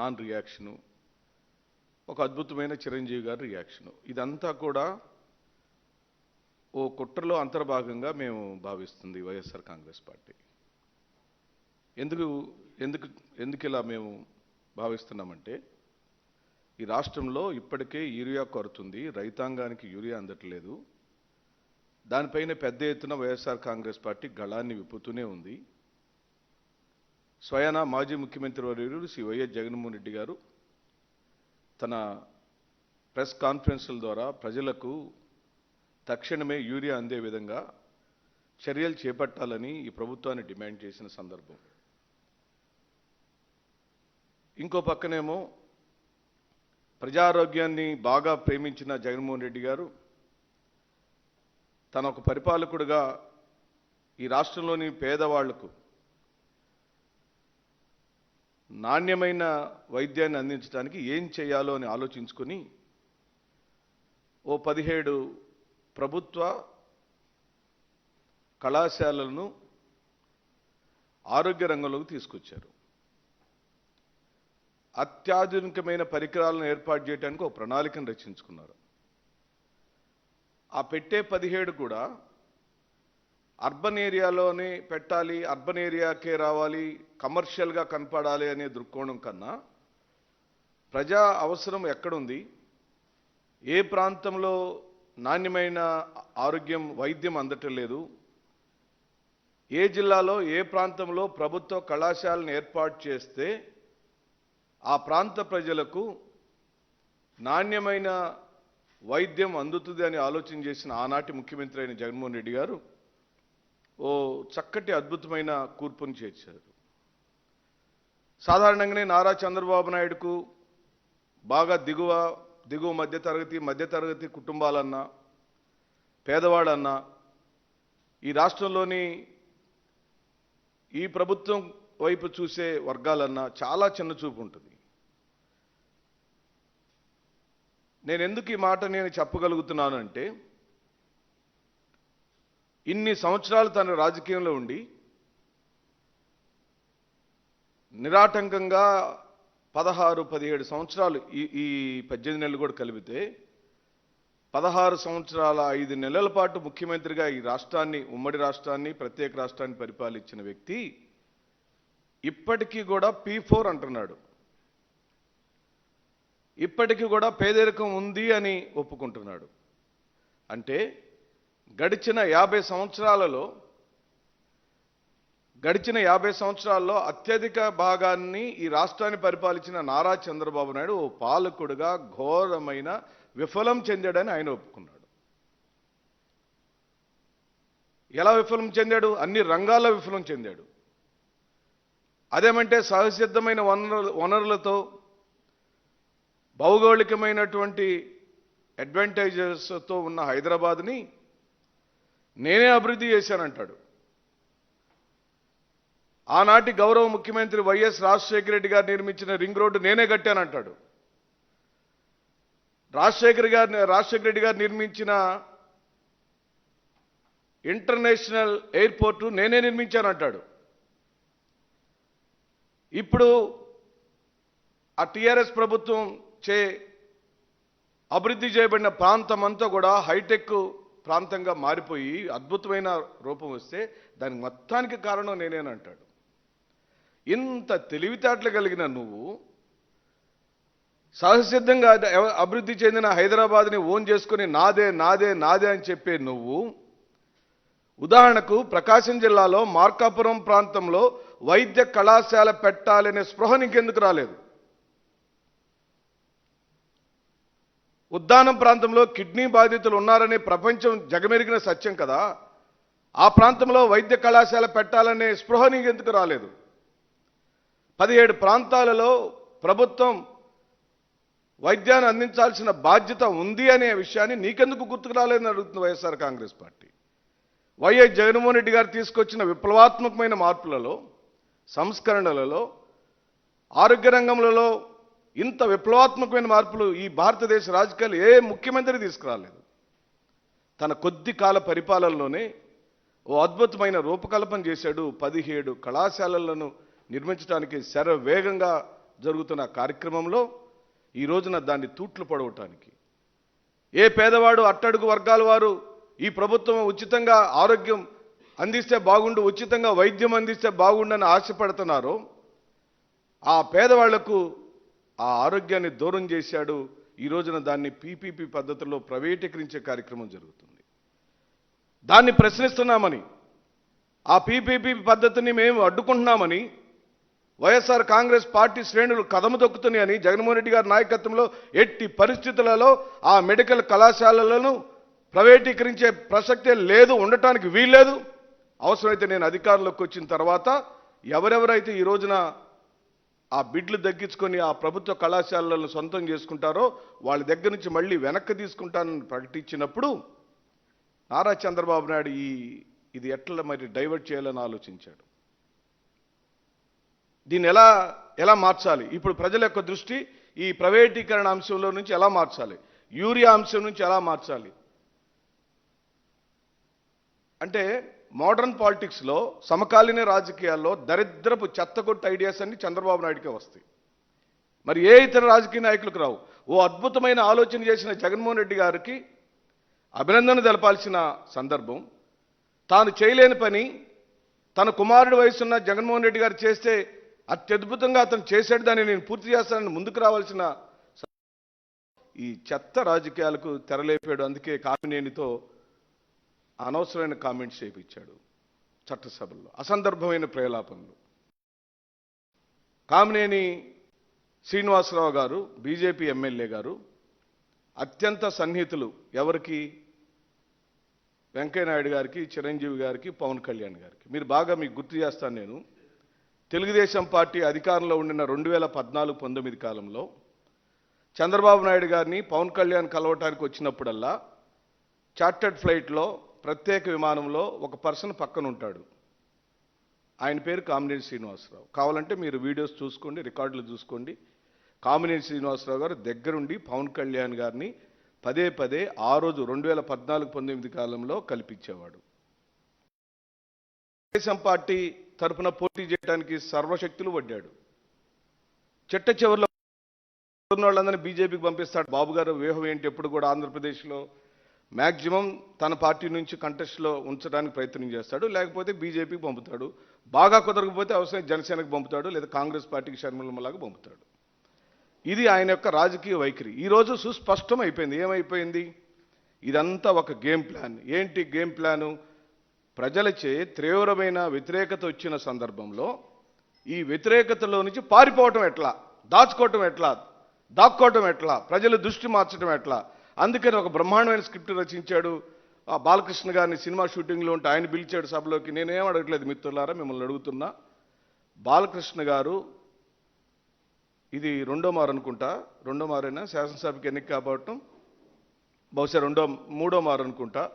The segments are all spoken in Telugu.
నాన్ రియాక్షను ఒక అద్భుతమైన చిరంజీవి గారి రియాక్షను. ఇదంతా కూడా ఓ కుట్రలో అంతర్భాగంగా మేము భావిస్తుంది వైఎస్ఆర్ కాంగ్రెస్ పార్టీ. ఎందుకు ఎందుకు ఎందుకు ఇలా మేము భావిస్తున్నామంటే ఈ రాష్ట్రంలో ఇప్పటికే యూరియా కొరుతుంది రైతాంగానికి యూరియా అందట్లేదు. దానిపైన పెద్ద ఎత్తున వైఎస్ఆర్ కాంగ్రెస్ పార్టీ గళాన్ని విప్పుతూనే ఉంది. స్వయాన మాజీ ముఖ్యమంత్రి వర్యులు శ్రీ వైఎస్ జగన్మోహన్ రెడ్డి గారు తన ప్రెస్ కాన్ఫరెన్స్ల ద్వారా ప్రజలకు తక్షణమే యూరియా అందే విధంగా చర్యలు చేపట్టాలని ఈ ప్రభుత్వాన్ని డిమాండ్ చేసిన సందర్భం. ఇంకో పక్కనేమో ప్రజారోగ్యాన్ని బాగా ప్రేమించిన జగన్మోహన్ రెడ్డి గారు తన ఒక పరిపాలకుడుగా ఈ రాష్ట్రంలోని పేదవాళ్ళకు నాణ్యమైన వైద్యాన్ని అందించడానికి ఏం చేయాలో అని ఆలోచించుకొని ఓ పదిహేడు ప్రభుత్వ కళాశాలలను ఆరోగ్య రంగంలోకి తీసుకొచ్చారు. అత్యాధునికమైన పరికరాలను ఏర్పాటు చేయడానికి ఒక ప్రణాళికను రచించుకున్నారు. ఆ పెట్టే పదిహేడు కూడా అర్బన్ ఏరియాలోనే పెట్టాలి అర్బన్ ఏరియాకే రావాలి కమర్షియల్గా కనపడాలి అనే దృక్కోణం కన్నా ప్రజా అవసరం ఎక్కడుంది? ఏ ప్రాంతంలో నాణ్యమైన ఆరోగ్యం వైద్యం అందటం లేదు? ఏ జిల్లాలో ఏ ప్రాంతంలో ప్రభుత్వ కళాశాలను ఏర్పాటు చేస్తే ఆ ప్రాంత ప్రజలకు నాణ్యమైన వైద్యం అందుతుంది అని ఆలోచన చేసిన ఆనాటి ముఖ్యమంత్రి అయిన జగన్మోహన్ రెడ్డి గారు ఓ చక్కటి అద్భుతమైన కూర్పును చేర్చారు. సాధారణంగానే నారా చంద్రబాబు నాయుడుకు బాగా దిగువ దిగువ మధ్యతరగతి మధ్యతరగతి కుటుంబాలన్నా పేదవాడన్నా ఈ రాష్ట్రంలోని ఈ ప్రభుత్వం వైపు చూసే వర్గాలన్నా చాలా చిన్న చూపు ఉంటుంది. నేను ఎందుకు ఈ మాట నేను చెప్పగలుగుతున్నాను అంటే ఇన్ని సంవత్సరాలు తన రాజకీయంలో ఉండి నిరాటంకంగా పదహారు పదిహేడు సంవత్సరాలు ఈ ఈ పద్దెనిమిది నెలలు కూడా కలిపితే పదహారు సంవత్సరాల ఐదు నెలల పాటు ముఖ్యమంత్రిగా ఈ రాష్ట్రాన్ని ఉమ్మడి రాష్ట్రాన్ని ప్రత్యేక రాష్ట్రాన్ని పరిపాలించిన వ్యక్తి ఇప్పటికీ కూడా పీ ఫోర్ అంటున్నాడు. ఇప్పటికీ కూడా పేదరికం ఉంది అని ఒప్పుకుంటున్నాడు. అంటే గడిచిన యాభై సంవత్సరాలలో గడిచిన యాభై సంవత్సరాల్లో అత్యధిక భాగాన్ని ఈ రాష్ట్రాన్ని పరిపాలించిన నారా చంద్రబాబు నాయుడు ఓ పాలకుడుగా ఘోరమైన విఫలం చెందాడని ఆయన ఒప్పుకున్నాడు. ఎలా విఫలం చెందాడు? అన్ని రంగాల్లో విఫలం చెందాడు. అదేమంటే సహసిద్ధమైన వనరు వనరులతో భౌగోళికమైనటువంటి అడ్వాంటేజెస్తో ఉన్న హైదరాబాద్ని నేనే అభివృద్ధి చేశానంటాడు. ఆనాటి గౌరవ ముఖ్యమంత్రి వైఎస్ రాజశేఖర రెడ్డి గారు నిర్మించిన రింగ్ రోడ్డు నేనే కట్టానంటాడు. రాజశేఖర్ గారు రాజశేఖర రెడ్డి గారు నిర్మించిన ఇంటర్నేషనల్ ఎయిర్పోర్టు నేనే నిర్మించానంటాడు. ఇప్పుడు ఆ టిఆర్ఎస్ ప్రభుత్వం చే అభివృద్ధి చేయబడిన ప్రాంతం అంతా కూడా హైటెక్ ప్రాంతంగా మారిపోయి అద్భుతమైన రూపం వస్తే దానికి మొత్తానికి కారణం నేనేనంటాడు ఇంత తెలివితేటలు కలిగిన నువ్వు సహసిద్ధంగా అభివృద్ధి చెందిన హైదరాబాద్ని ఓన్ చేసుకుని నాదే నాదే నాదే అని చెప్పే నువ్వు ఉదాహరణకు ప్రకాశం జిల్లాలో మార్కాపురం ప్రాంతంలో వైద్య కళాశాల పెట్టాలనే స్పృహ నీకెందుకు రాలేదు? ఉద్దానం ప్రాంతంలో కిడ్నీ బాధితులు ఉన్నారని ప్రపంచం జగమెరిగిన సత్యం కదా. ఆ ప్రాంతంలో వైద్య కళాశాల పెట్టాలనే స్పృహ నీకెందుకు రాలేదు? పదిహేడు ప్రాంతాలలో ప్రభుత్వం వైద్యాన్ని అందించాల్సిన బాధ్యత ఉంది అనే విషయాన్ని నీకెందుకు గుర్తుకు రాలేదని అడుగుతుంది YSR Congress party. YS Jaganmohan Reddy garu తీసుకొచ్చిన విప్లవాత్మకమైన మార్పులలో సంస్కరణలలో ఆరోగ్య రంగంలో ఇంత విప్లవాత్మకమైన మార్పులు ఈ భారతదేశ రాజకీయాలు ఏ ముఖ్యమంత్రి తీసుకురాలేదు. తన కొద్ది కాల పరిపాలనలోనే ఓ అద్భుతమైన రూపకల్పన చేశాడు పదిహేడు కళాశాలలను నిర్మించడానికి శర వేగంగా జరుగుతున్న కార్యక్రమంలో ఈ రోజున దాన్ని తూట్లు పడవటానికి ఏ పేదవాడు అట్టడుగు వర్గాల వారు ఈ ప్రభుత్వం ఉచితంగా ఆరోగ్యం అందిస్తే బాగుండు ఉచితంగా వైద్యం అందిస్తే బాగుండని ఆశపడుతున్నారో ఆ పేదవాళ్ళకు ఆ ఆరోగ్యాన్ని దూరం చేశాడు. ఈ రోజున దాన్ని పీపీపీ పద్ధతిలో ప్రైవేటీకరించే కార్యక్రమం జరుగుతుంది. దాన్ని ప్రశ్నిస్తున్నామని ఆ పీపీపీ పద్ధతిని మేము అడ్డుకుంటున్నామని వైఎస్ఆర్ కాంగ్రెస్ పార్టీ శ్రేణులు కదము దొక్కుతున్నాయని జగన్మోహన్ రెడ్డి గారి నాయకత్వంలో ఎట్టి పరిస్థితులలో ఆ మెడికల్ కళాశాలలను ప్రైవేటీకరించే ప్రసక్తే లేదు ఉండటానికి వీల్లేదు. అవసరమైతే నేను అధికారంలోకి వచ్చిన తర్వాత ఎవరెవరైతే ఈ రోజున ఆ బిడ్లు తగ్గించుకొని ఆ ప్రభుత్వ కళాశాలలను సొంతం చేసుకుంటారో వాళ్ళ దగ్గర నుంచి మళ్ళీ వెనక్కి తీసుకుంటానని ప్రకటించినప్పుడు నారా చంద్రబాబు నాయుడు ఈ ఇది ఎట్లా మరి డైవర్ట్ చేయాలని ఆలోచించాడు? దీన్ని ఎలా ఎలా మార్చాలి? ఇప్పుడు ప్రజల యొక్క దృష్టి ఈ ప్రైవేటీకరణ అంశంలో నుంచి ఎలా మార్చాలి? యూరియా అంశం నుంచి ఎలా మార్చాలి? అంటే మోడర్న్ పాలిటిక్స్లో సమకాలీన రాజకీయాల్లో దరిద్రపు చెత్తగొట్టు ఐడియాస్ అన్ని చంద్రబాబు నాయుడుకే వస్తాయి. మరి ఏ ఇతర రాజకీయ నాయకులకు రావు? ఓ అద్భుతమైన ఆలోచన చేసిన జగన్మోహన్ రెడ్డి గారికి అభినందన తెలపాల్సిన సందర్భం. తాను చేయలేని పని తన కుమారుడి వయసున్న జగన్మోహన్ రెడ్డి గారు చేస్తే అత్యద్భుతంగా అతను చేశాడు దాన్ని నేను పూర్తి చేస్తానని ముందుకు రావాల్సిన ఈ చెత్త రాజకీయాలకు తెరలేపాడు. అందుకే కామినేనితో అనవసరమైన కామెంట్స్ చేయించాడు చట్టసభల్లో అసందర్భమైన ప్రేలాపనలు. కామినేని శ్రీనివాసరావు గారు బీజేపీ ఎమ్మెల్యే గారు అత్యంత సన్నిహితులు ఎవరికి? వెంకయ్యనాయుడు గారికి చిరంజీవి గారికి పవన్ కళ్యాణ్ గారికి. మీరు బాగా మీకు గుర్తు చేస్తాను నేను. తెలుగుదేశం పార్టీ అధికారంలో ఉండిన రెండు వేల పద్నాలుగు పంతొమ్మిది కాలంలో చంద్రబాబు నాయుడు గారిని పవన్ కళ్యాణ్ కలవటానికి వచ్చినప్పుడల్లా చార్టర్డ్ ఫ్లైట్లో ప్రత్యేక విమానంలో ఒక పర్సన్ పక్కన ఉంటాడు ఆయన పేరు కామినేని శ్రీనివాసరావు. కావాలంటే మీరు వీడియోస్ చూసుకోండి రికార్డులు చూసుకోండి. కామినేని శ్రీనివాసరావు గారు దగ్గరుండి పవన్ కళ్యాణ్ గారిని పదే పదే ఆ రోజు రెండు వేల పద్నాలుగు పంతొమ్మిది కాలంలో కల్పించేవాడు. తెలుగుదేశం పార్టీ తరపున పోటీ చేయడానికి సర్వశక్తులు వడ్డాడు. చిట్ట చివరిలో ఉన్న వాళ్ళందరినీ బీజేపీకి పంపిస్తాడు. బాబు గారు వ్యూహం ఏంటి? ఎప్పుడు కూడా ఆంధ్రప్రదేశ్లో మ్యాక్సిమం తన పార్టీ నుంచి కంటెస్ట్లో ఉంచడానికి ప్రయత్నం చేస్తాడు లేకపోతే బీజేపీకి పంపుతాడు. బాగా కుదరకపోతే అవసరం జనసేనకు పంపుతాడు లేదా కాంగ్రెస్ పార్టీకి షర్మిలమ్మలాగా పంపుతాడు. ఇది ఆయన యొక్క రాజకీయ వైఖరి. ఈరోజు సుస్పష్టం అయిపోయింది. ఏమైపోయింది? ఇదంతా ఒక గేమ్ ప్లాన్. ఏంటి గేమ్ ప్లాను? ప్రజలచే తీవ్రమైన వ్యతిరేకత వచ్చిన సందర్భంలో ఈ వ్యతిరేకతలో నుంచి పారిపోవటం ఎట్లా? దాచుకోవటం ఎట్లా? దాక్కోవటం ఎట్లా? ప్రజల దృష్టి మార్చడం ఎట్లా? అందుకని ఒక బ్రహ్మాండమైన స్క్రిప్ట్ రచించాడు. ఆ బాలకృష్ణ గారిని సినిమా షూటింగ్లో ఉంటే ఆయన పిలిచాడు సభలోకి. నేనేం అడగట్లేదు మిత్రులారా మిమ్మల్ని అడుగుతున్నా. బాలకృష్ణ గారు ఇది రెండో మారు అనుకుంటా. రెండో మారైనా? శాసనసభకి ఎన్నిక కాబట్టం. బహుశా రెండో మూడో మారు అనుకుంటా.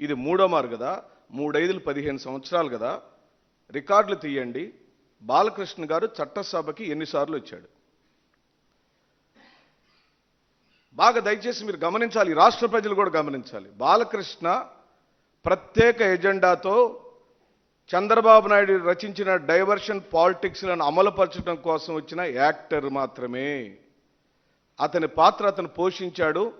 ఇది మూడో మారు కదా. మూడైదులు పదిహేను సంవత్సరాలు కదా. రికార్డులు తీయండి. బాలకృష్ణ గారు చట్టసభకి ఎన్నిసార్లు వచ్చాడు? బాగా దయచేసి మీరు గమనించాలి రాష్ట్ర ప్రజలు కూడా గమనించాలి. బాలకృష్ణ ప్రత్యేక ఎజెండాతో చంద్రబాబు నాయుడు రచించిన డైవర్షన్ పాలిటిక్స్లను అమలుపరచడం కోసం వచ్చిన యాక్టర్ మాత్రమే. అతని పాత్ర అతను పోషించాడు.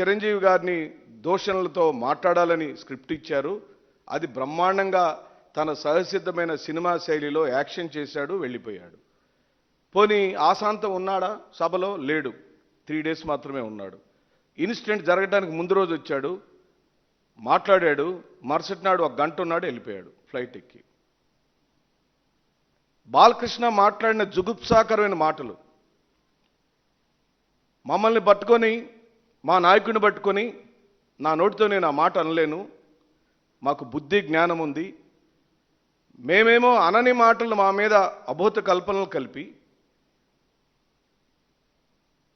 చిరంజీవి గారిని దూషణలతో మాట్లాడాలని స్క్రిప్ట్ ఇచ్చారు. అది బ్రహ్మాండంగా తన సహసిద్ధమైన సినిమా శైలిలో యాక్షన్ చేశాడు వెళ్ళిపోయాడు. పోనీ ఆశాంతం ఉన్నాడా? సభలో లేడు. త్రీ డేస్ మాత్రమే ఉన్నాడు. ఇన్సిడెంట్ జరగడానికి ముందు రోజు వచ్చాడు. మాట్లాడాడు. మరుసటి నాడు ఒక గంట ఉన్నాడు వెళ్ళిపోయాడు ఫ్లైట్ ఎక్కి. బాలకృష్ణ మాట్లాడిన జుగుప్సాకరమైన మాటలు. మమ్మల్ని పట్టుకొని మా నాయకుడిని పట్టుకొని నా నోటితో నేను ఆ మాట అనలేను. మాకు బుద్ధి జ్ఞానం ఉంది. మేమేమో అనని మాటలు మా మీద అభూత కల్పనలు కలిపి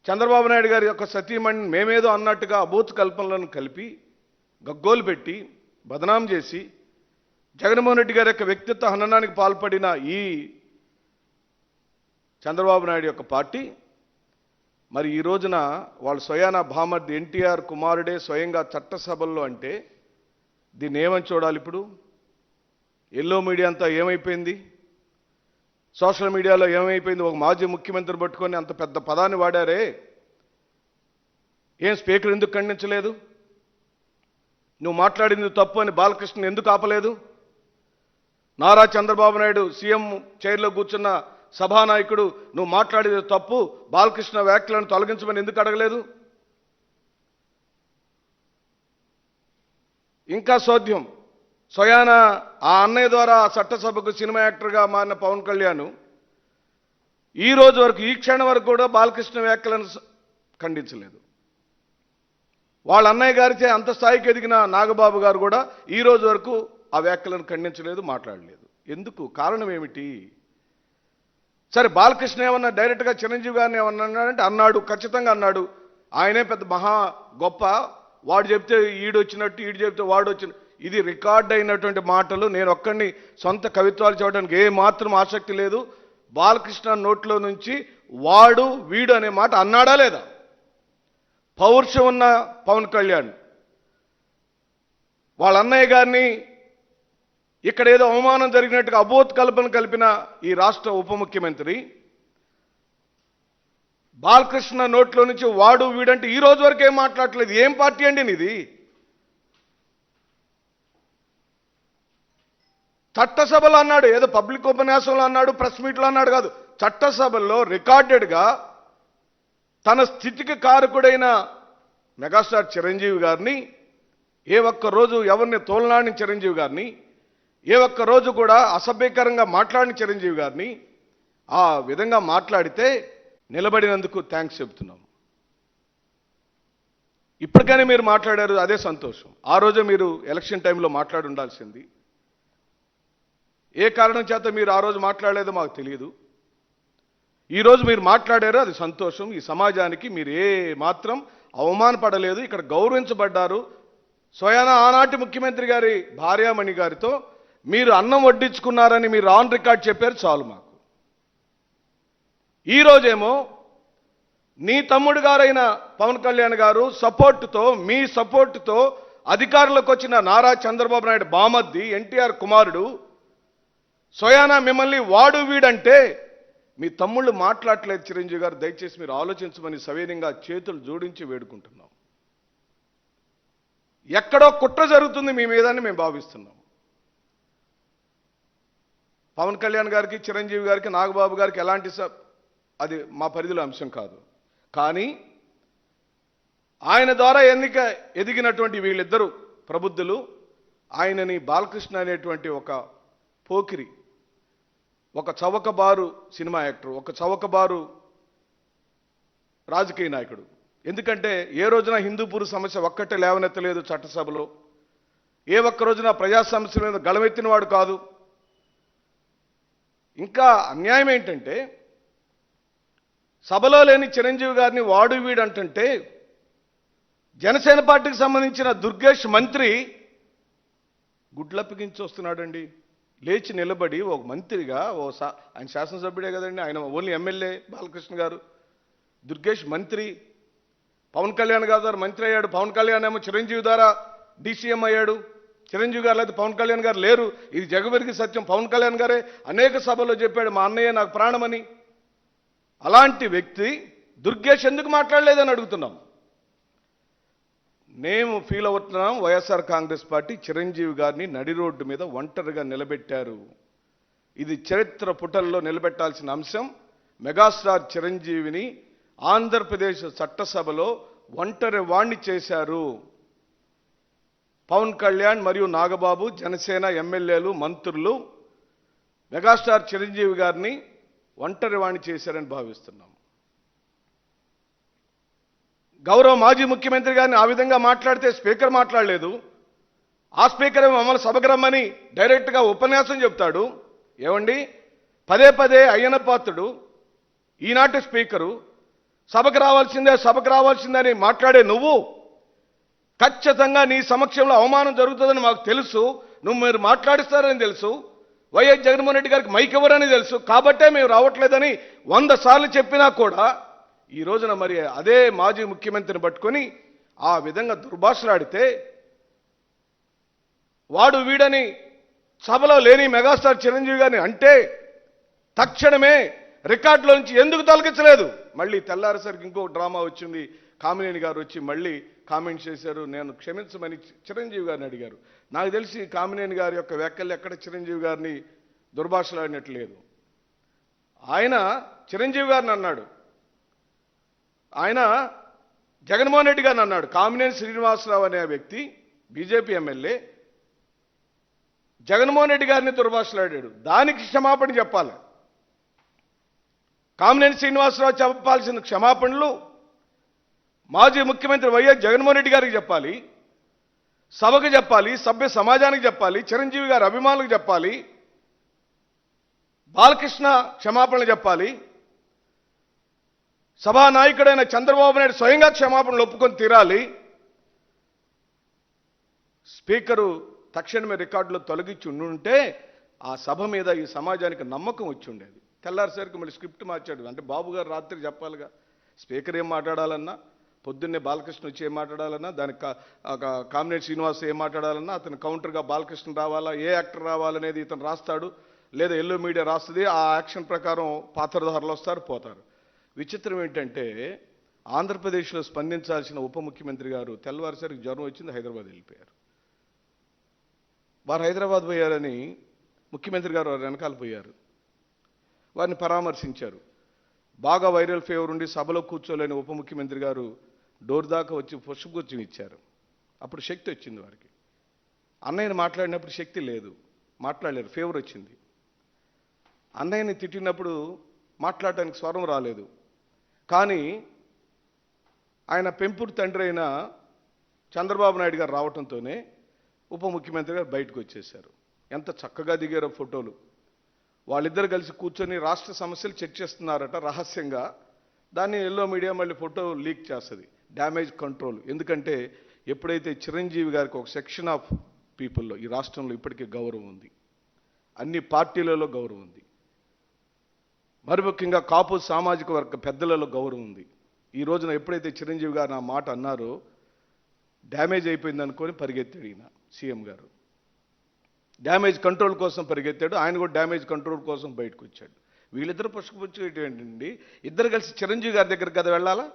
చంద్రబాబు నాయుడు గారి యొక్క సతీమణి మేమేదో అన్నట్టుగా అభూత్ కల్పనలను కలిపి గగ్గోలు పెట్టి బదనాం చేసి జగన్మోహన్ రెడ్డి గారి యొక్క వ్యక్తిత్వ హననానికి పాల్పడిన ఈ చంద్రబాబు నాయుడు యొక్క పార్టీ మరి ఈ రోజున వాళ్ళ స్వయాన భామర్ది ఎన్టీఆర్ కుమారుడే స్వయంగా చట్టసభల్లో అంటే దీన్ని ఏమని చూడాలి ఇప్పుడు? ఎల్లో మీడియా అంతా ఏమైపోయింది? సోషల్ మీడియాలో ఏమైపోయింది? ఒక మాజీ ముఖ్యమంత్రి పట్టుకొని అంత పెద్ద పదాన్ని వాడారే. ఏం స్పీకర్ ఎందుకు ఖండించలేదు? నువ్వు మాట్లాడింది తప్పు అని బాలకృష్ణ ఎందుకు ఆపలేదు? నారా చంద్రబాబు నాయుడు సీఎం చైర్లో కూర్చున్న సభానాయకుడు నువ్వు మాట్లాడేది తప్పు బాలకృష్ణ వ్యాఖ్యలను తొలగించమని ఎందుకు అడగలేదు? ఇంకా సోద్యం స్వయాన ఆ అన్నయ్య ద్వారా చట్టసభకు సినిమా యాక్టర్గా మారిన పవన్ కళ్యాణ్ ఈ రోజు వరకు ఈ క్షణం వరకు కూడా బాలకృష్ణ వ్యాఖ్యలను ఖండించలేదు. వాళ్ళ అన్నయ్య గారిచే అంత స్థాయికి ఎదిగిన నాగబాబు గారు కూడా ఈ రోజు వరకు ఆ వ్యాఖ్యలను ఖండించలేదు మాట్లాడలేదు. ఎందుకు? కారణం ఏమిటి? సరే బాలకృష్ణ ఏమన్నా డైరెక్ట్గా చిరంజీవి గారిని ఏమన్నా అన్నాడంటే అన్నాడు ఖచ్చితంగా అన్నాడు. ఆయనే పెద్ద మహా గొప్ప. వాడు చెప్తే ఈడు వచ్చినట్టు ఈడు చెప్తే వాడు వచ్చిన ఇది రికార్డ్ అయినటువంటి మాటలు. నేను ఒక్కడిని సొంత కవిత్వాలు చెప్పడానికి ఏ మాత్రం ఆసక్తి లేదు. బాలకృష్ణ నోట్లో నుంచి వాడు వీడు అనే మాట అన్నాడా లేదా? పౌరుషం ఉన్న పవన్ కళ్యాణ్. వాళ్ళ అన్నయ్య గారిని ఇక్కడ ఏదో అవమానం జరిగినట్టుగా అబోత్ కల్పన కలిపిన ఈ రాష్ట్ర ఉప ముఖ్యమంత్రి. బాలకృష్ణ నోట్లో నుంచి వాడు వీడంటే ఈ రోజు వరకు ఏం మాట్లాడట్లేదు? ఏం పార్టీ అండి నీది? చట్టసభలో అన్నాడు ఏదో పబ్లిక్ ఉపన్యాసంలో అన్నాడు ప్రెస్ మీట్లో అన్నాడు కాదు. చట్టసభల్లో రికార్డెడ్గా తన స్థితికి కారకుడైన మెగాస్టార్ చిరంజీవి గారిని ఏ ఒక్క రోజు ఎవరిని తోలనాడిన చిరంజీవి గారిని ఏ ఒక్క రోజు కూడా అసభ్యకరంగా మాట్లాడిన చిరంజీవి గారిని ఆ విధంగా మాట్లాడితే నిలబడినందుకు థ్యాంక్స్ చెప్తున్నాం ఇప్పటికైనా మీరు మాట్లాడారు అదే సంతోషం. ఆ రోజు మీరు ఎలక్షన్ టైంలో మాట్లాడి ఉండాల్సింది. ఏ కారణం చేత మీరు ఆ రోజు మాట్లాడలేదో మాకు తెలియదు. ఈరోజు మీరు మాట్లాడారు అది సంతోషం. ఈ సమాజానికి మీరు ఏ మాత్రం అవమానపడలేదు. ఇక్కడ గౌరవించబడ్డారు స్వయాన ఆనాటి ముఖ్యమంత్రి గారి భార్యామణి గారితో. మీరు అన్నం వడ్డించుకున్నారని మీరు ఆన్ రికార్డ్ చెప్పారు చాలు మాకు. ఈరోజేమో నీ తమ్ముడు గారైన పవన్ కళ్యాణ్ గారు సపోర్టుతో మీ సపోర్టుతో అధికారంలోకి వచ్చిన నారా చంద్రబాబు నాయుడు బామద్ది ఎన్టీఆర్ కుమారుడు సోయానా మిమ్మల్ని వాడు వీడంటే మీ తమ్ముళ్ళు మాట్లాడలేదు చిరంజీవి గారు. దయచేసి మీరు ఆలోచించమని సవీనంగా చేతులు జోడించి వేడుకుంటున్నాం. ఎక్కడో కుట్ర జరుగుతుంది మీ మీదని మేము భావిస్తున్నాం. పవన్ కళ్యాణ్ గారికి చిరంజీవి గారికి నాగబాబు గారికి ఎలాంటి అది మా పరిధిలో అంశం కాదు. కానీ ఆయన ద్వారా ఎన్నిక ఎదిగినటువంటి వీళ్ళిద్దరూ ప్రబుద్ధులు. ఆయనని బాలకృష్ణ అనేటువంటి ఒక పోకిరి ఒక చవకబారు సినిమా యాక్టర్ ఒక చవకబారు రాజకీయ నాయకుడు. ఎందుకంటే ఏ రోజున హిందూపూర్ సమస్య ఒక్కటే లేవనెత్తలేదు చట్టసభలో. ఏ ఒక్క రోజున ప్రజా సమస్యల మీద గళమెత్తినవాడు కాదు. ఇంకా అన్యాయం ఏంటంటే సభలో లేని చిరంజీవి గారిని వాడు వీడు అంటుంటే జనసేన పార్టీకి సంబంధించిన దుర్గేష్ మంత్రి గుడ్లప్పగించి వస్తున్నాడండి లేచి నిలబడి ఒక మంత్రిగా ఓ సా ఆయన శాసనసభ్యుడే కదండి ఆయన ఓన్లీ ఎమ్మెల్యే బాలకృష్ణ గారు. దుర్గేష్ మంత్రి పవన్ కళ్యాణ్ గారు మంత్రి అయ్యాడు. పవన్ కళ్యాణ్ ఏమో చిరంజీవి ద్వారా డీసీఎం అయ్యాడు. చిరంజీవి గారు లేదా పవన్ కళ్యాణ్ గారు లేరు. ఇది జగమెరిగి సత్యం. పవన్ కళ్యాణ్ గారే అనేక సభల్లో చెప్పాడు మా అన్నయ్య నాకు ప్రాణమని. అలాంటి వ్యక్తి దుర్గేష్ ఎందుకు మాట్లాడలేదని అడుగుతున్నాం? మేము ఫీల్ అవుతున్నాం వైఎస్ఆర్ కాంగ్రెస్ పార్టీ చిరంజీవి గారిని నడి రోడ్డు మీద ఒంటరిగా నిలబెట్టారు. ఇది చరిత్ర పుటల్లో నిలబెట్టాల్సిన అంశం. మెగాస్టార్ చిరంజీవిని ఆంధ్రప్రదేశ్ చట్టసభలో ఒంటరి వాణ్ణి చేశారు. పవన్ కళ్యాణ్ మరియు నాగబాబు జనసేన ఎమ్మెల్యేలు మంత్రులు మెగాస్టార్ చిరంజీవి గారిని ఒంటరి వాణ్ణి చేశారని భావిస్తున్నాం. గౌరవ మాజీ ముఖ్యమంత్రి గారిని ఆ విధంగా మాట్లాడితే స్పీకర్ మాట్లాడలేదు. ఆ స్పీకర్ మమ్మల్ని సభగ్రమ్మని డైరెక్ట్గా ఉపన్యాసం చెప్తాడు. ఏమండి? పదే పదే అయ్యన పాత్రుడు ఈనాటి స్పీకరు సభకు రావాల్సిందే సభకు రావాల్సిందే అని మాట్లాడే నువ్వు ఖచ్చితంగా నీ సమక్షంలో అవమానం జరుగుతుందని మాకు తెలుసు. నువ్వు మీరు మాట్లాడిస్తారని తెలుసు. వైఎస్ జగన్మోహన్ రెడ్డి గారికి మైక్ ఇవ్వరని తెలుసు. కాబట్టే మేము రావట్లేదని వంద సార్లు చెప్పినా కూడా ఈ రోజున మరి అదే మాజీ ముఖ్యమంత్రిని పట్టుకొని ఆ విధంగా దుర్భాషలాడితే వాడు వీడని సభలో లేని మెగాస్టార్ చిరంజీవి గారిని అంటే తక్షణమే రికార్డులో నుంచి ఎందుకు తొలగించలేదు మళ్ళీ తెల్లారేసరికి ఇంకో డ్రామా వచ్చింది. కామినేని గారు వచ్చి మళ్ళీ కామెంట్ చేశారు. నేను క్షమించమని చిరంజీవి గారిని అడిగారు. నాకు తెలిసి కామినేని గారి యొక్క వ్యాఖ్యలు ఎక్కడ చిరంజీవి గారిని దుర్భాషలాడినట్లు లేదు ఆయన చిరంజీవి గారిని అన్నాడు. ఆయన జగన్మోహన్ రెడ్డి గారిని అన్నాడు. కామినేని శ్రీనివాసరావు అనే వ్యక్తి బీజేపీ ఎమ్మెల్యే జగన్మోహన్ రెడ్డి గారిని దుర్భాషలాడాడు. దానికి క్షమాపణ చెప్పాలి. కామినేని శ్రీనివాసరావు చెప్పాల్సిన క్షమాపణలు మాజీ ముఖ్యమంత్రి వైఎస్ జగన్మోహన్ రెడ్డి గారికి చెప్పాలి. సభకు చెప్పాలి సభ్య సమాజానికి చెప్పాలి చిరంజీవి గారి అభిమానులకు చెప్పాలి. బాలకృష్ణ క్షమాపణలు చెప్పాలి. సభానాయకుడైన చంద్రబాబు నాయుడు స్వయంగా క్షమాపణలు ఒప్పుకొని తీరాలి. స్పీకరు తక్షణమే రికార్డులో తొలగించి ఉండుంటే ఆ సభ మీద ఈ సమాజానికి నమ్మకం వచ్చి ఉండేది. తెల్లారిసరికి మళ్ళీ స్క్రిప్ట్ మార్చాడు. అంటే బాబు గారు రాత్రి చెప్పాలిగా. స్పీకర్ ఏం మాట్లాడాలన్నా పొద్దున్నే బాలకృష్ణ వచ్చి ఏం మాట్లాడాలన్నా దానికి కా- శ్రీనివాస్ ఏం మాట్లాడాలన్నా అతను కౌంటర్గా బాలకృష్ణ రావాలా ఏ యాక్టర్ రావాలనేది ఇతను రాస్తాడు లేదా ఎల్లో మీడియా రాస్తుంది ఆ యాక్షన్ ప్రకారం పాత్రధారులు వస్తారు పోతారు. విచిత్రం ఏంటంటే ఆంధ్రప్రదేశ్లో స్పందించాల్సిన ఉప ముఖ్యమంత్రి గారు తెల్లవారిసరికి జ్వరం వచ్చింది హైదరాబాద్ వెళ్ళిపోయారు. వారు హైదరాబాద్ పోయారని ముఖ్యమంత్రి గారు వారు వెనకాల పోయారు. వారిని పరామర్శించారు. బాగా వైరల్ ఫీవర్ ఉండి సభలో కూర్చోలేని ఉప ముఖ్యమంత్రి గారు డోర్ దాకా వచ్చి పుష్పగుచ్చం ఇచ్చారు. అప్పుడు శక్తి వచ్చింది వారికి. అన్నయ్యని మాట్లాడినప్పుడు శక్తి లేదు. మాట్లాడలేరు ఫీవర్ వచ్చింది. అన్నయ్యని తిట్టినప్పుడు మాట్లాడటానికి స్వరం రాలేదు. కానీ ఆయన పెంపుడు తండ్రి అయిన చంద్రబాబు నాయుడు గారు రావటంతోనే ఉప ముఖ్యమంత్రి గారు బయటకు వచ్చేశారు. ఎంత చక్కగా దిగారో ఫోటోలు. వాళ్ళిద్దరు కలిసి కూర్చొని రాష్ట్ర సమస్యలు చర్చిస్తున్నారట రహస్యంగా. దాన్ని ఎల్లో మీడియా మళ్ళీ ఫోటో లీక్ చేస్తుంది. Damage control. ఎందుకంటే ఎప్పుడైతే చిరంజీవి గారికి ఒక సెక్షన్ ఆఫ్ పీపుల్లో ఈ రాష్ట్రంలో ఇప్పటికే గౌరవం ఉంది. అన్ని పార్టీలలో గౌరవం ఉంది. మరి ముఖ్యంగా కాపు సామాజిక వర్గ పెద్దలలో గౌరవం ఉంది. ఈ రోజున ఎప్పుడైతే చిరంజీవి గారు నా మాట అన్నారో డ్యామేజ్ అయిపోయింది అనుకొని పరిగెత్తాడు ఈయన సీఎం గారు. డ్యామేజ్ కంట్రోల్ కోసం పరిగెత్తాడు ఆయన కూడా డ్యామేజ్ కంట్రోల్ కోసం బయటకు వచ్చాడు. వీళ్ళిద్దరు పుష్పపుచ్చు ఏంటండి ఇద్దరు కలిసి చిరంజీవి గారి దగ్గర కదా వెళ్ళాలా?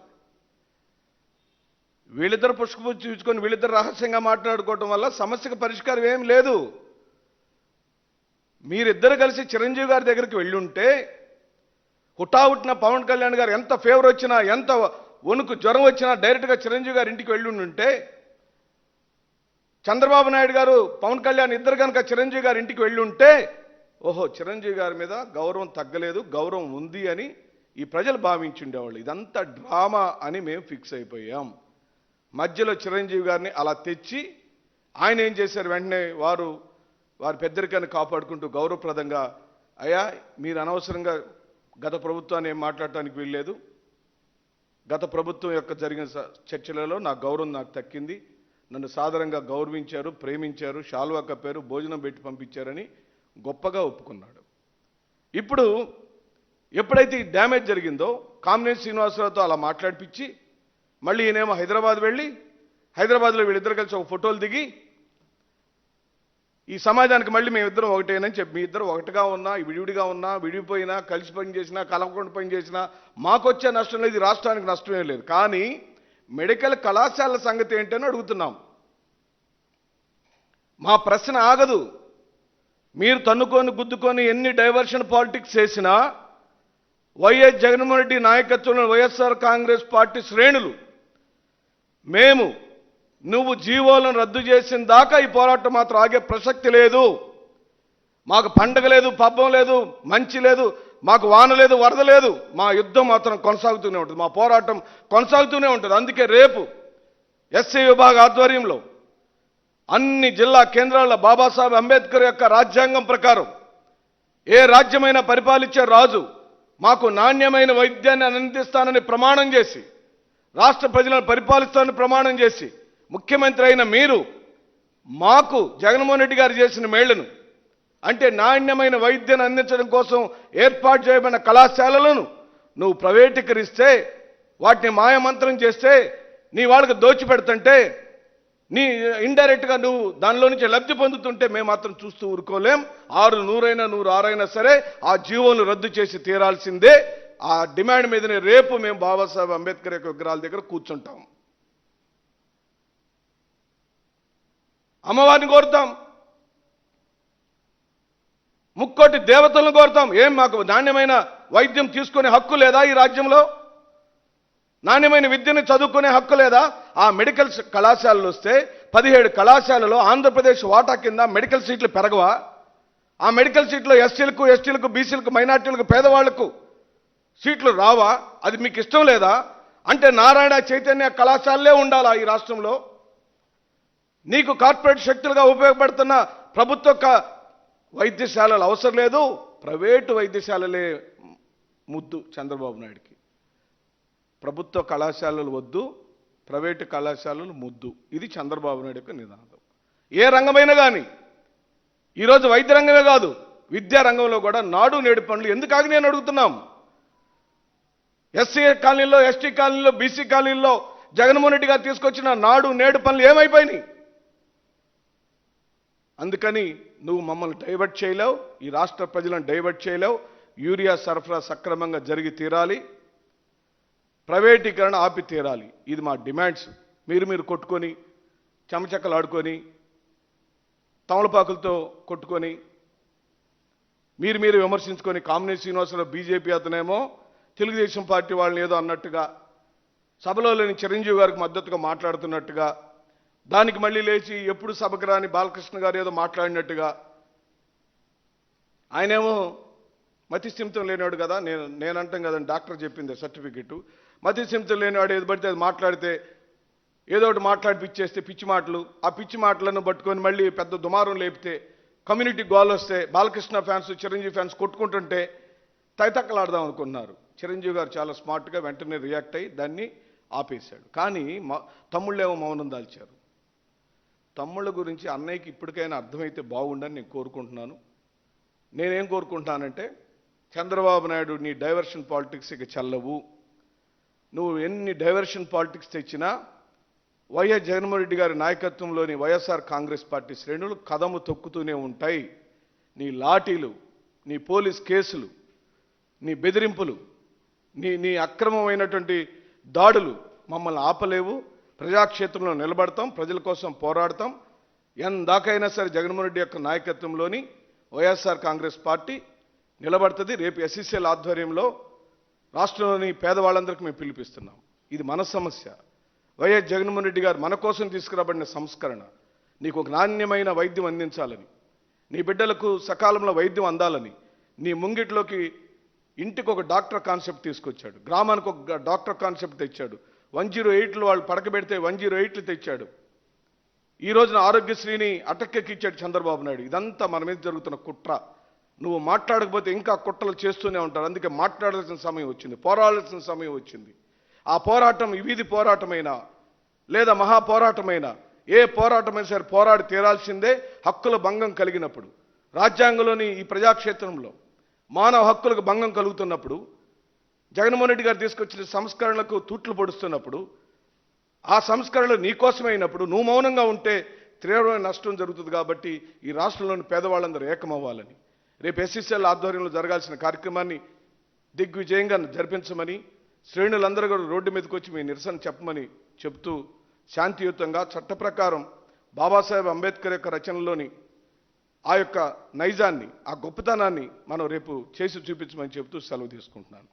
వీళ్ళిద్దరు పుష్పపుచ్చు ఇచ్చుకొని వీళ్ళిద్దరు రహస్యంగా మాట్లాడుకోవటం వల్ల సమస్యకు పరిష్కారం ఏం లేదు. మీరిద్దరు కలిసి చిరంజీవి గారి దగ్గరికి వెళ్ళుంటే హుటాహుట్న పవన్ కళ్యాణ్ గారు ఎంత ఫేవర్ వచ్చినా ఎంత వణుకు జ్వరం వచ్చినా డైరెక్ట్గా చిరంజీవి గారి ఇంటికి వెళ్ళి ఉంటే చంద్రబాబు నాయుడు గారు పవన్ కళ్యాణ్ ఇద్దరు కనుక చిరంజీవి గారి ఇంటికి వెళ్ళి ఉంటే ఓహో చిరంజీవి గారి మీద గౌరవం తగ్గలేదు గౌరవం ఉంది అని ఈ ప్రజలు భావించుండేవాళ్ళు ఇదంతా డ్రామా అని మేము ఫిక్స్ అయిపోయాం. మధ్యలో చిరంజీవి గారిని అలా తెచ్చి ఆయన ఏం చేశారు? వెంటనే వారు వారి పెద్దరికాన్ని కాపాడుకుంటూ గౌరవప్రదంగా అయ్యా మీరు అనవసరంగా గత ప్రభుత్వాన్ని ఏం మాట్లాడటానికి వీల్లేదు. గత ప్రభుత్వం యొక్క జరిగిన చర్చలలో నా గౌరవం నాకు తక్కింది నన్ను సాధారణంగా గౌరవించారు ప్రేమించారు షాల్వా కప్పారు భోజనం పెట్టి పంపించారని గొప్పగా ఒప్పుకున్నాడు. ఇప్పుడు ఎప్పుడైతే ఈ డ్యామేజ్ జరిగిందో కామినేని శ్రీనివాసరావుతో అలా మాట్లాడిపించి మళ్ళీ ఈయనేమో హైదరాబాద్ వెళ్ళి హైదరాబాద్లో వీళ్ళిద్దరు కలిసి ఒక ఫోటోలు దిగి ఈ సమాజానికి మళ్ళీ మేమిద్దరం ఒకటేనని చెప్పి మీ ఇద్దరు ఒకటిగా ఉన్నా విడివిడిగా ఉన్నా విడిపోయినా కలిసి పని చేసినా కలవకుండా పని చేసినా మాకొచ్చే నష్టం లేదు రాష్ట్రానికి నష్టమే లేదు. కానీ మెడికల్ కళాశాలల సంగతి ఏంటని అడుగుతున్నాం. మా ప్రశ్న ఆగదు. మీరు తన్నుకొని గుద్దుకొని ఎన్ని డైవర్షన్ పాలిటిక్స్ చేసినా వైఎస్ జగన్మోహన్ రెడ్డి నాయకత్వంలో వైఎస్ఆర్ కాంగ్రెస్ పార్టీ శ్రేణులు మేము నువ్వు జీవోలను రద్దు చేసిన దాకా ఈ పోరాటం మాత్రం ఆగే ప్రసక్తి లేదు. మాకు పండగ లేదు పబ్బం లేదు మంచి లేదు మాకు వాన లేదు వరద లేదు. మా యుద్ధం మాత్రం కొనసాగుతూనే ఉంటుంది. మా పోరాటం కొనసాగుతూనే ఉంటుంది. అందుకే రేపు ఎస్సీ విభాగ ఆధ్వర్యంలో అన్ని జిల్లా కేంద్రాల్లో బాబాసాహెబ్ అంబేద్కర్ యొక్క రాజ్యాంగం ప్రకారం ఏ రాజ్యమైనా పరిపాలించే రాజు మాకు నాణ్యమైన వైద్యాన్ని అందిస్తానని ప్రమాణం చేసి రాష్ట్ర ప్రజలను పరిపాలిస్తానని ప్రమాణం చేసి ముఖ్యమంత్రి అయిన మీరు మాకు జగన్మోహన్ రెడ్డి గారు చేసిన మేళ్ళను అంటే నాణ్యమైన వైద్యం అందించడం కోసం ఏర్పాటు చేయబడిన కళాశాలలను నువ్వు ప్రైవేటీకరిస్తే వాటిని మాయమంత్రం చేస్తే నీ వాళ్ళకి దోచిపెడుతుంటే నీ ఇండైరెక్ట్గా నువ్వు దానిలో నుంచి లబ్ధి పొందుతుంటే మేము మాత్రం చూస్తూ ఊరుకోలేం. ఆరు నూరైనా నూరు ఆరైనా సరే ఆ జీవోను రద్దు చేసి తీరాల్సిందే. ఆ డిమాండ్ మీదనే రేపు మేము బాబాసాహెబ్ అంబేద్కర్ యొక్క విగ్రహాల దగ్గర కూర్చుంటాం. అమ్మవారిని కోరుతాం. ముక్కోటి దేవతలను కోరుతాం. ఏం మాకు నాణ్యమైన వైద్యం తీసుకునే హక్కు లేదా ఈ రాజ్యంలో? నాణ్యమైన విద్యను చదువుకునే హక్కు లేదా? ఆ మెడికల్ కళాశాలలు వస్తే పదిహేడు కళాశాలలో ఆంధ్రప్రదేశ్ వాటా కింద మెడికల్ సీట్లు పెరగవా? ఆ మెడికల్ సీట్లో ఎస్సీలకు ఎస్టీలకు బీసీలకు మైనార్టీలకు పేదవాళ్ళకు సీట్లు రావా? అది మీకు ఇష్టం లేదా? అంటే నారాయణ చైతన్య కళాశాలలే ఉండాలా ఈ రాష్ట్రంలో? నీకు కార్పొరేట్ శక్తులుగా ఉపయోగపడుతున్న ప్రభుత్వ వైద్యశాలలు అవసరం లేదు. ప్రైవేటు వైద్యశాలలే ముద్దు చంద్రబాబు నాయుడుకి. ప్రభుత్వ కళాశాలలు వద్దు ప్రైవేటు కళాశాలలు ముద్దు. ఇది చంద్రబాబు నాయుడు యొక్క నినాదం. ఏ రంగమైనా కానీ ఈరోజు వైద్య రంగమే కాదు విద్యా రంగంలో కూడా నాడు నేడు పనులు ఎందుకు ఆగి నేను అడుగుతున్నాం? ఎస్సీ కాలనీలో ఎస్టీ కాలనీలో బీసీ కాలనీలో జగన్మోహన్ రెడ్డి గారు తీసుకొచ్చిన నాడు నేడు పనులు ఏమైపోయినాయి? అందుకని నువ్వు మమ్మల్ని డైవర్ట్ చేయలేవు ఈ రాష్ట్ర ప్రజలను డైవర్ట్ చేయలేవు యూరియా సరఫరా సక్రమంగా జరిగి తీరాలి ప్రైవేటీకరణ ఆపి తీరాలి. ఇది మా డిమాండ్స్. మీరు మీరు కొట్టుకొని చెమచక్కలు ఆడుకొని తమలపాకులతో కొట్టుకొని మీరు మీరు విమర్శించుకొని కామినేని శ్రీనివాసరావు బీజేపీ అతనేమో తెలుగుదేశం పార్టీ వాళ్ళని ఏదో అన్నట్టుగా సభలో లేని చిరంజీవి గారికి మద్దతుగా మాట్లాడుతున్నట్టుగా దానికి మళ్ళీ లేచి ఎప్పుడు సభకు రాని బాలకృష్ణ గారు ఏదో మాట్లాడినట్టుగా. ఆయనేమో మతి లేనివాడు కదా నేను నేనంటాం కదండి డాక్టర్ చెప్పింది సర్టిఫికెట్. మతి లేనివాడు ఏది పడితే అది మాట్లాడితే ఏదో ఒకటి మాట్లాడి పిచ్చేస్తే పిచ్చి మాటలు. ఆ పిచ్చి మాటలను పట్టుకొని మళ్ళీ పెద్ద దుమారం లేపితే కమ్యూనిటీ గోల్ వస్తే బాలకృష్ణ ఫ్యాన్స్ చిరంజీవి ఫ్యాన్స్ కొట్టుకుంటుంటే తైతక్కలాడదాం అనుకున్నారు చిరంజీవి గారు చాలా స్మార్ట్గా వెంటనే రియాక్ట్ అయ్యి దాన్ని ఆపేశాడు. కానీ మా తమ్ముళ్ళేమో మౌనం దాల్చారు. తమ్ముళ్ళ గురించి అన్నయ్యకి ఇప్పటికైనా అర్థమైతే బాగుండని నేను కోరుకుంటున్నాను. నేనేం కోరుకుంటున్నానంటే చంద్రబాబు నాయుడు నీ డైవర్షన్ పాలిటిక్స్ ఇక చల్లవు. నువ్వు ఎన్ని డైవర్షన్ పాలిటిక్స్ తెచ్చినా వైఎస్ జగన్మోహన్ రెడ్డి గారి నాయకత్వంలోని వైఎస్ఆర్ కాంగ్రెస్ పార్టీ శ్రేణులు కదము తొక్కుతూనే ఉంటాయి. నీ లాఠీలు నీ పోలీస్ కేసులు నీ బెదిరింపులు నీ నీ అక్రమమైనటువంటి దాడులు మమ్మల్ని ఆపలేవు. ప్రజాక్షేత్రంలో నిలబడతాం ప్రజల కోసం పోరాడతాం. ఎందాకైనా సరే జగన్మోహన్ రెడ్డి యొక్క నాయకత్వంలోని వైఎస్ఆర్ కాంగ్రెస్ పార్టీ నిలబడుతుంది. రేపు ఎస్ఈసీఎల్ ఆధ్వర్యంలో రాష్ట్రంలోని పేదవాళ్ళందరికీ మేము పిలిపిస్తున్నాం. ఇది మన సమస్య. వైఎస్ జగన్మోహన్ రెడ్డి గారు మన కోసం తీసుకురాబడిన సంస్కరణ. నీకు ఒక నాణ్యమైన వైద్యం అందించాలని నీ బిడ్డలకు సకాలంలో వైద్యం అందాలని నీ ముంగిట్లోకి ఇంటికి ఒక డాక్టర్ కాన్సెప్ట్ తీసుకొచ్చాడు. గ్రామానికి ఒక డాక్టర్ కాన్సెప్ట్ తెచ్చాడు. వన్ జీరో ఎయిట్లు వాళ్ళు పడకబెడితే వన్ జీరో ఎయిట్లు తెచ్చాడు. ఈ రోజున ఆరోగ్యశ్రీని అటక్కెక్కిచ్చాడు చంద్రబాబు నాయుడు. ఇదంతా మన మీద జరుగుతున్న కుట్ర. నువ్వు మాట్లాడకపోతే ఇంకా కుట్రలు చేస్తూనే ఉంటారు. అందుకే మాట్లాడాల్సిన సమయం వచ్చింది. పోరాడాల్సిన సమయం వచ్చింది. ఆ పోరాటం వీధి పోరాటమైనా లేదా మహా పోరాటమైనా? ఏ పోరాటమైనా సరే పోరాడి తీరాల్సిందే హక్కుల భంగం కలిగినప్పుడు. రాజ్యాంగంలోని ఈ ప్రజాక్షేత్రంలో మానవ హక్కులకు భంగం కలుగుతున్నప్పుడు జగన్మోహన్ రెడ్డి గారు తీసుకొచ్చిన సంస్కరణలకు తూట్లు పొడుస్తున్నప్పుడు ఆ సంస్కరణలు నీకోసమైనప్పుడు నువ్వు మౌనంగా ఉంటే తీవ్రమైన నష్టం జరుగుతుంది కాబట్టి ఈ రాష్ట్రంలోని పేదవాళ్ళందరూ ఏకమవ్వాలని. రేపు ఎస్ఎస్ఎల్ ఆధ్వర్యంలో జరగాల్సిన కార్యక్రమాన్ని దిగ్విజయంగా జరిపించమని శ్రేణులందరూ కూడా రోడ్డు మీదకి వచ్చి మీ నిరసన చెప్పమని చెప్తూ శాంతియుతంగా చట్ట ప్రకారం బాబాసాహెబ్ అంబేద్కర్ యొక్క రచనలోని ఆ యొక్క నైజాన్ని ఆ గొప్పతనాన్ని మనం రేపు చేసి చూపించమని చెప్తూ సెలవు తీసుకుంటున్నాను.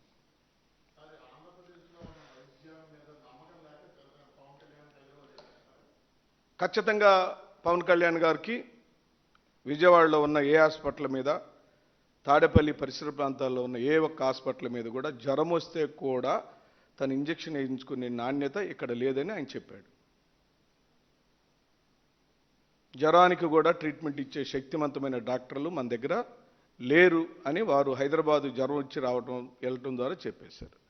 ఖచ్చితంగా పవన్ కళ్యాణ్ గారికి విజయవాడలో ఉన్న ఏ హాస్పిటల్ మీద తాడేపల్లి పరిసర ప్రాంతాల్లో ఉన్న ఏ ఒక్క హాస్పిటల్ మీద కూడా జ్వరం వస్తే కూడా తను ఇంజక్షన్ వేయించుకునే నాణ్యత ఇక్కడ లేదని ఆయన చెప్పాడు. జ్వరానికి కూడా ట్రీట్మెంట్ ఇచ్చే శక్తివంతమైన డాక్టర్లు మన దగ్గర లేరు అని వారు హైదరాబాదు జ్వరం వచ్చి రావటం వెళ్ళటం ద్వారా చెప్పేశారు.